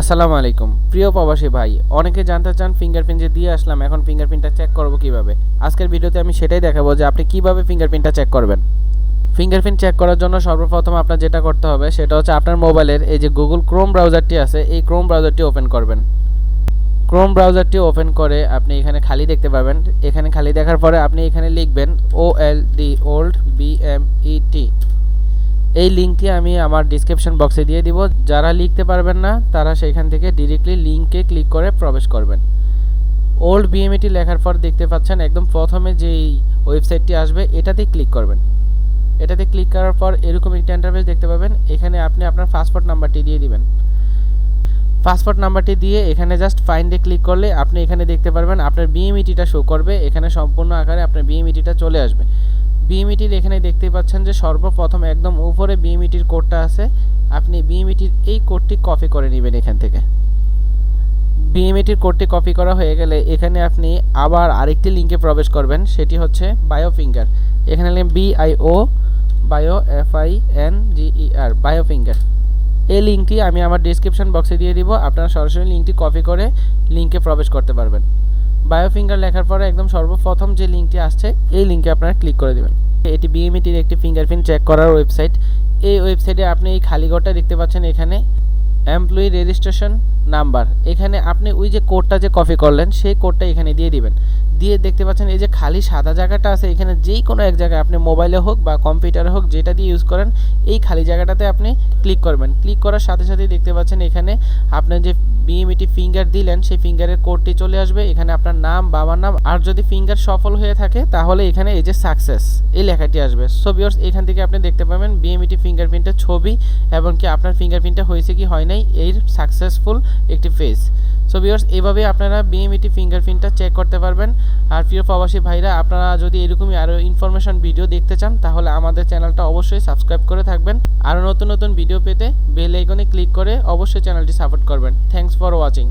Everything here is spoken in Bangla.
আসসালামু আলাইকুম। প্রিয় প্রবাসী ভাই, অনেকে জানতে চান ফিঙ্গারপ্রিন্ট যে দিয়ে আসলাম, এখন ফিঙ্গারপ্রিন্টটা চেক করব কীভাবে? আজকের ভিডিওতে আমি সেটাই দেখাবো যে আপনি কীভাবে ফিঙ্গারপ্রিন্টটা চেক করবেন। ফিঙ্গারপ্রিন্ট চেক করার জন্য সর্বপ্রথম আপনার যেটা করতে হবে, সেটা হচ্ছে আপনার মোবাইলের এই যে গুগল ক্রোম ব্রাউজারটি আছে, এই ক্রোম ব্রাউজারটি ওপেন করবেন। ক্রোম ব্রাউজারটি ওপেন করে আপনি এখানে খালি দেখতে পাবেন। এখানে খালি দেখার পরে আপনি এখানে লিখবেন O L D old B M E T এই লিঙ্কটি আমি আমার ডিসক্রিপশন বক্সে দিয়ে দিব। যারা লিখতে পারবেন না, তারা সেখান থেকে ডিরেক্টলি লিঙ্কে ক্লিক করে প্রবেশ করবেন। ওল্ড বিএমইটি লেখার পর দেখতে পাচ্ছেন, একদম প্রথমে যেই ওয়েবসাইটটি আসবে, এটাতে ক্লিক করবেন। এটাতে ক্লিক করার পর এরকম একটি ইন্টারফেস দেখতে পাবেন। এখানে আপনি আপনার পাসপোর্ট নাম্বারটি দিয়ে দিবেন। পাসপোর্ট নাম্বারটি দিয়ে এখানে জাস্ট ফাইন্ডে ক্লিক করলে আপনি এখানে দেখতে পারবেন, আপনার বিএমইটিটা শো করবে। এখানে সম্পূর্ণ আকারে আপনার বিএমইটিটা চলে আসবে। বিএমইটির এখানে দেখতে পাচ্ছেন যে সর্বপ্রথম একদম উপরে বিএমইটির কোডটা আছে। আপনি বিএমইটির এই কোডটি কপি করে নেবেন এখান থেকে। বিএমইটির কোডটি কপি করা হয়ে গেলে এখানে আপনি আবার আরেকটি লিঙ্কে প্রবেশ করবেন, সেটি হচ্ছে বায়োফিঙ্গার এখানে লিখবেন BIO bio F I N GER biofinger এই লিঙ্কটি আমি আমার ডিসক্রিপশন বক্সে দিয়ে দিব, আপনারা সরাসরি লিঙ্কটি কপি করে লিঙ্কে প্রবেশ করতে পারবেন। বায়োফিঙ্গার লেখার পরে একদম সর্বপ্রথম যে লিঙ্কটি আসছে, এই লিঙ্কে আপনারা ক্লিক করে দেবেন। এটি বিএমইটির একটি ফিঙ্গারপ্রিন্ট চেক করার ওয়েবসাইট এই ওয়েবসাইটে আপনি এই খালি ঘরটা দেখতে পাচ্ছেন এখানে। এমপ্লয়ি রেজিস্ট্রেশন নাম্বার এখানে আপনি ওই যে কোডটা যে কপি করলেন, সেই কোডটা এখানে দিয়ে দিবেন। দিয়ে দেখতে পাচ্ছেন, এই যে খালি সাদা জায়গাটা আছে, এখানে যেই কোনো এক জায়গায় আপনি মোবাইলে হোক বা কম্পিউটারে হোক যেটা দিয়ে ইউজ করেন, এই খালি জায়গাটাতে আপনি ক্লিক করবেন। ক্লিক করার সাথে সাথেই দেখতে পাচ্ছেন এখানে আপনার যে বিএমইটি ফিঙ্গার দিলেন, সেই ফিঙ্গারের কোডটি চলে আসবে। এখানে আপনার নাম, বাবার নাম, আর যদি ফিঙ্গার সফল হয়ে থাকে, তাহলে এখানে এই যে সাকসেস এই লেখাটি আসবে। সো বিয়ার্স এখান থেকে আপনি দেখতে পাবেন বিএমইটি ফিঙ্গারপ্রিন্টের ছবি, এবং কি আপনার ফিঙ্গারপ্রিন্টটা হয়েছে কি হয় নাই, এর সাকসেসফুল একটি ফেস সো বিয়ার্স এভাবে আপনারা বিএমইটি ফিঙ্গারপ্রিন্টটা চেক করতে পারবেন। আর প্রিয় প্রবাসী ভাইরা, আপনারা যদি এরকমই আরও ইনফরমেশন ভিডিও দেখতে চান, তাহলে আমাদের চ্যানেলটা অবশ্যই সাবস্ক্রাইব করে থাকবেন। আরও নতুন নতুন ভিডিও পেতে বেল আইকনে ক্লিক করে অবশ্যই চ্যানেলটি সাপোর্ট করবেন। Thanks for watching